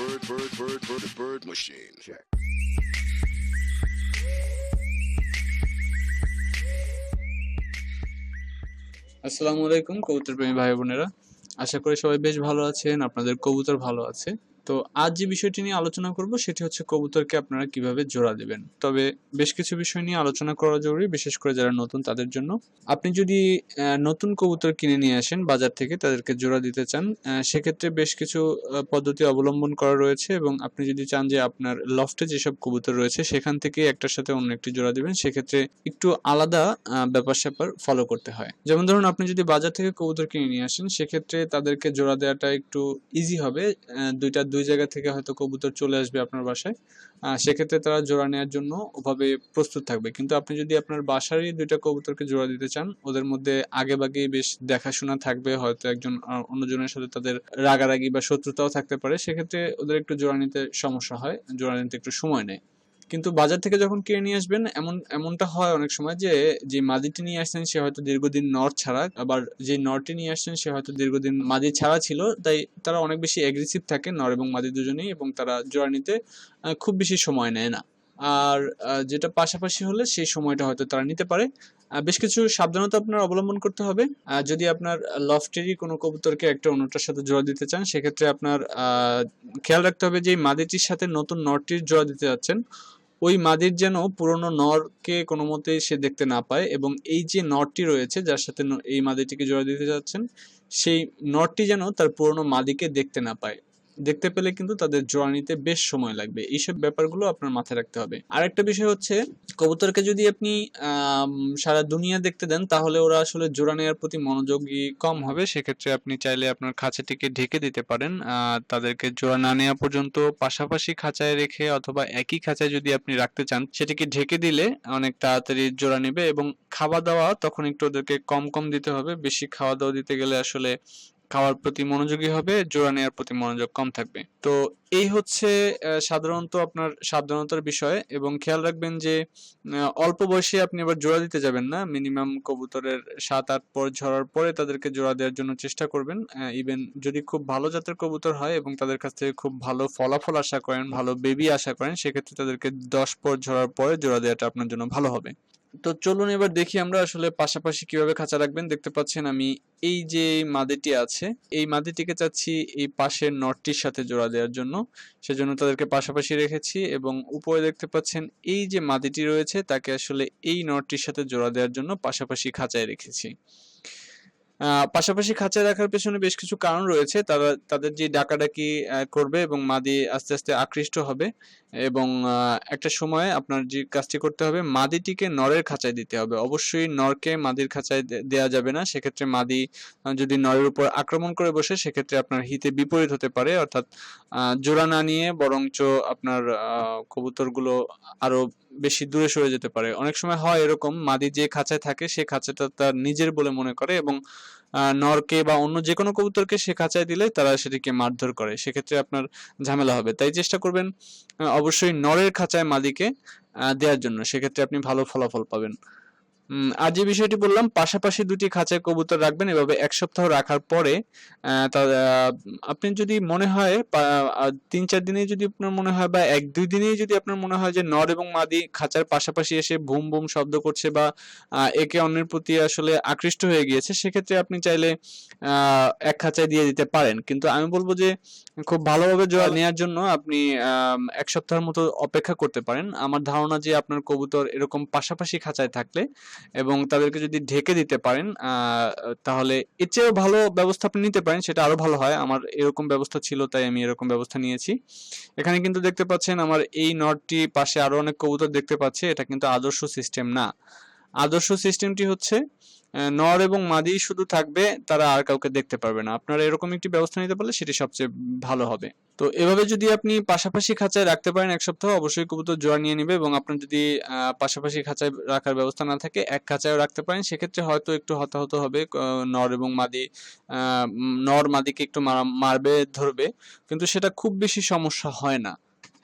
bird, bird, bird, bird, bird machine. Check. আসসালামু আলাইকুম কবুতর প্রেমী ভাই বোনেরা আশা করি সবাই বেশ ভালো আছেন আপনাদের কবুতর ভালো আছে তো আজ যে বিষয়টি নিয়ে আলোচনা করব, সেটি হচ্ছে কবুতরকে আপনারা কীভাবে জোড়া দিবেন। তবে বেশ কিছু বিষয় নিয়ে আলোচনা করা জরুরি, বিশেষ করে যারা নতুন তাদের জন্য। আপনি যদি নতুন কবুতর কিনে নিয়ে আসেন বাজার থেকে, তাদেরকে জোড়া দিতে চান সেক্ষেত্রে বেশ কিছু পদ্ধতি অবলম্বন করা রয়েছে এবং আপনি যদি চান যে আপনার লফটে যেসব কবুতর রয়েছে, সেখান থেকে একটার সাথে অন্য একটি জোড়া দিবেন, সেক্ষেত্রে একটু আলাদা ব্যাপার স্যাপার ফলো করতে হয়। যেমন ধরুন, আপনি যদি বাজার থেকে কবুতর কিনে নিয়ে আসেন, সেক্ষেত্রে তাদেরকে জোড়া দেওয়াটা একটু ইজি হবে দুইটা দুই জায়গা থেকে হয়তো কবুতর চলে আসবে আপনার বাসায়। সেক্ষেত্রে তারা জোড়া নেওয়ার জন্য ওভাবে প্রস্তুত থাকবে। কিন্তু আপনি যদি আপনার বাসারই দুইটা কবুতরকে জোড়া দিতে চান, ওদের মধ্যে আগে বাগেই বেশ দেখাশোনা থাকবে, হয়তো একজন অন্যজনের সাথে তাদের রাগারাগি বা শত্রুতাও থাকতে পারে। সেক্ষেত্রে ওদের একটু জোড়া নিতে সমস্যা হয়, জোড়া নিতে একটু সময় নেয়। কিন্তু বাজার থেকে যখন কিনে নিয়ে আসবেন, এমন, এমনটা হয় অনেক সময় যে যে মাদিটি নিয়ে আসছেন সে হয়তো দীর্ঘদিন নর ছাড়া, আবার যে নরটি নিয়ে আসছেন সে হয়তো দীর্ঘদিন মাদি ছাড়া ছিল, তাই তারা অনেক বেশি এগ্রেসিভ থাকে নর এবং মাদি দুজনেই এবং তারা জোড়া নিতে খুব বেশি সময় নেয় না। আর যেটা পাশাপাশি হলে সেই সময়টা হয়তো তারা নিতে পারে। বেশ কিছু সাবধানতা আপনার অবলম্বন করতে হবে। যদি আপনার লফটেরই কোনো কবুতরকে একটা অন্যটার সাথে জোড়া দিতে চান, সেক্ষেত্রে আপনার খেয়াল রাখতে হবে যে মাদিটির সাথে নতুন নরটির জোড়া দিতে যাচ্ছেন। ওই মাদির যেন পুরনো নরকে কোনো মতেই সে দেখতে না পায় এবং এই যে নরটি রয়েছে, যার সাথে এই মাদিরটিকে জোড়া দিতে যাচ্ছেন, সেই নরটি যেন তার পুরনো মাদিকে দেখতে না পায়। দেখতে পেলে কিন্তু তাদের জোড়া নিতে বেশ সময় লাগবে। এইসব ব্যাপারগুলো আপনার মাথায় রাখতে হবে। আরেকটা বিষয় হচ্ছে, কবুতরকে যদি আপনি সারা দুনিয়া দেখতে দেন, তাহলে ওরা আসলে জোড়া নেওয়ার প্রতি মনোযোগী কম হবে। সেক্ষেত্রে আপনি চাইলে আপনার খাঁচাটিকে ঢেকে দিতে পারেন। তাদেরকে জোড়া না নেওয়া পর্যন্ত পাশাপাশি খাঁচায় রেখে অথবা একই খাঁচায় যদি আপনি রাখতে চান, সেটিকে ঢেকে দিলে অনেক তাড়াতাড়ি জোড়া নেবে এবং খাওয়া দাওয়া তখন একটু ওদেরকে কম কম দিতে হবে। বেশি খাওয়া দাওয়া দিতে গেলে আসলে খাওয়ার প্রতি মনোযোগী হবে, জোড়া নেওয়ার প্রতি মনোযোগ কম থাকবে। তো এই হচ্ছে সাধারণত আপনার সাবধানতার বিষয় এবং খেয়াল রাখবেন যে অল্প বয়সে আপনি আবার জোড়া দিতে যাবেন না। মিনিমাম কবুতরের সাত, আট পর ঝরার পরে তাদেরকে জোড়া দেওয়ার জন্য চেষ্টা করবেন। ইভেন যদি খুব ভালো জাতের কবুতর হয় এবং তাদের কাছ থেকে খুব ভালো ফলাফল আশা করেন, ভালো বেবি আশা করেন, সেক্ষেত্রে তাদেরকে দশ পর ঝরার পরে জোড়া দেওয়াটা আপনার জন্য ভালো হবে। তো চলুন এবার দেখি আমরা আসলে পাশাপাশি কীভাবে খাঁচা রাখবেন। দেখতে পাচ্ছেন আমি এই যে মাদিটি আছে, এই মাদিটিকে চাচ্ছি এই পাশের নটটির সাথে জোড়া দেওয়ার জন্য। সেজন্য তাদেরকে পাশাপাশি রেখেছি এবং উপরে দেখতে পাচ্ছেন এই যে মাদিটি রয়েছে, তাকে আসলে এই নটটির সাথে জোড়া দেওয়ার জন্য পাশাপাশি খাঁচায় রেখেছি। পাশাপাশি খাঁচায় রাখার পেছনে বেশ কিছু কারণ রয়েছে। তারা, তাদের যে ডাকাডাকি করবে এবং মাদি আস্তে আস্তে আকৃষ্ট হবে এবং একটা সময়ে আপনার যে কাজটি করতে হবে, মাদিটিকে নরের খাঁচায় দিতে হবে। অবশ্যই নরকে মাদির খাঁচায় দে- দেয়া যাবে না। সেক্ষেত্রে মাদি যদি নরের উপর আক্রমণ করে বসে, সেক্ষেত্রে আপনার হিতে বিপরীত হতে পারে। অর্থাৎ জোড়া না নিয়ে বরঞ্চ আপনার কবুতরগুলো আরও বেশি দূরে সরে যেতে পারে। অনেক সময় হয় এরকম, মাদি যে খাঁচায় থাকে সে খাঁচাটা তার নিজের বলে মনে করে এবং নরকে বা অন্য যে কোনো কবুতরকে সে খাঁচায় দিলে তারা সেটিকে মারধর করে। সেক্ষেত্রে আপনার ঝামেলা হবে। তাই চেষ্টা করবেন অবশ্যই নরের খাঁচায় মাদিকে দেওয়ার জন্য। সেক্ষেত্রে আপনি ভালো ফলাফল পাবেন। আর যে বিষয়টি বললাম পাশাপাশি দুটি খাঁচায় কবুতর রাখবেন এভাবে এক সপ্তাহ রাখার পরে আপনি যদি মনে হয় তিন চার দিনেই যদি আপনার মনে হয় বা এক দুই দিনেই যদি আপনার মনে হয় যে নর এবং মাদি খাঁচার পাশাপাশি এসে বুম বুম শব্দ করছে বা একে অন্যের প্রতি আসলে আকৃষ্ট হয়ে গিয়েছে সেক্ষেত্রে আপনি চাইলে আহ, এক খাঁচায় দিয়ে দিতে পারেন। কিন্তু আমি বলব যে খুব ভালোভাবে জোড়া নেওয়ার জন্য আপনি এক সপ্তাহের মতো অপেক্ষা করতে পারেন। আমার ধারণা যে আপনার কবুতর এরকম পাশাপাশি খাঁচায় থাকলে এবং তাদেরকে যদি ঢেকে দিতে পারেন তাহলে এর চেয়েও ভালো ব্যবস্থা আপনি নিতে পারেন, সেটা আরও ভালো হয়। আমার এরকম ব্যবস্থা ছিল, তাই আমি এরকম ব্যবস্থা নিয়েছি। এখানে কিন্তু দেখতে পাচ্ছেন, আমার এই নটটি পাশে আরও অনেক কবুতর দেখতে পাচ্ছে, এটা কিন্তু আদর্শ সিস্টেম না। আদর্শ সিস্টেমটি হচ্ছে নর এবং মাদি শুধু থাকবে, তারা আর কাউকে দেখতে পারবে না। আপনারা এরকম একটি ব্যবস্থা নিতে পারলে সেটি সবচেয়ে ভালো হবে। তো এভাবে যদি আপনি পাশাপাশি খাঁচায় রাখতে পারেন এক সপ্তাহ, অবশ্যই কবুতর জোড়া নিয়ে নেবে এবং আপনার যদি পাশাপাশি খাঁচায় রাখার ব্যবস্থা না থাকে, এক খাঁচায়ও রাখতে পারেন। সেক্ষেত্রে হয়তো একটু হতাহত হবে নর এবং মাদি নর মাদিকে একটু মারবে, ধরবে। কিন্তু সেটা খুব বেশি সমস্যা হয় না।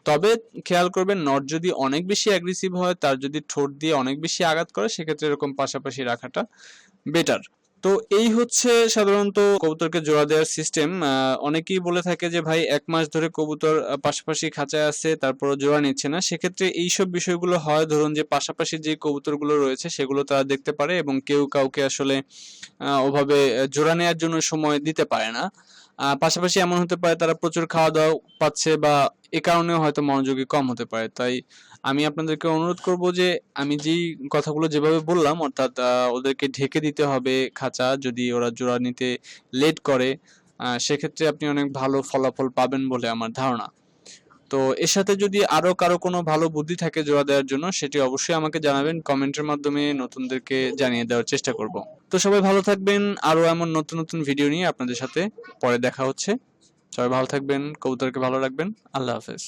তবে খেয়াল করবেন নট যদি অনেক বেশি অ্যাগ্রেসিভ হয়, তার যদি ঠোঁট দিয়ে অনেক বেশি আঘাত করে, সেক্ষেত্রে এরকম পাশাপাশি রাখাটা বেটার তো এই হচ্ছে সাধারণত কবুতরকে জোড়া দেওয়ার সিস্টেম অনেকেই বলে থাকে যে, ভাই, এক মাস ধরে কবুতর পাশাপাশি খাঁচায় আছে তারপর জোড়া নিচ্ছে না। সেক্ষেত্রে এইসব বিষয়গুলো হয়, ধরুন যে, পাশাপাশি যে কবুতরগুলো রয়েছে, সেগুলো তারা দেখতে পারে এবং কেউ কাউকে আসলে ওভাবে জোড়া নেওয়ার জন্য সময় দিতে পারে না। পাশাপাশি এমন হতে পারে তারা প্রচুর খাওয়া দাওয়া পাচ্ছে বা এ কারণেও হয়তো মনোযোগী কম হতে পারে। তাই আমি আপনাদেরকে অনুরোধ করব যে আমি যেই কথাগুলো যেভাবে বললাম, অর্থাৎ ওদেরকে ঢেকে দিতে হবে খাঁচা যদি ওরা জোড়া নিতে লেট করে সেক্ষেত্রে আপনি অনেক ভালো ফলাফল পাবেন বলে আমার ধারণা। তো এর সাথে যদি আরও কারও কোনো ভালো বুদ্ধি থাকে জোড়া দেওয়ার জন্য, সেটি অবশ্যই আমাকে জানাবেন, কমেন্টের মাধ্যমে নতুনদেরকে জানিয়ে দেওয়ার চেষ্টা করব। তো সবাই ভালো থাকবেন, আরও এমন নতুন নতুন ভিডিও নিয়ে আপনাদের সাথে পরে দেখা হচ্ছে। সবাই ভালো থাকবেন, কবুতরকে ভালো রাখবেন, আল্লাহ হাফেজ।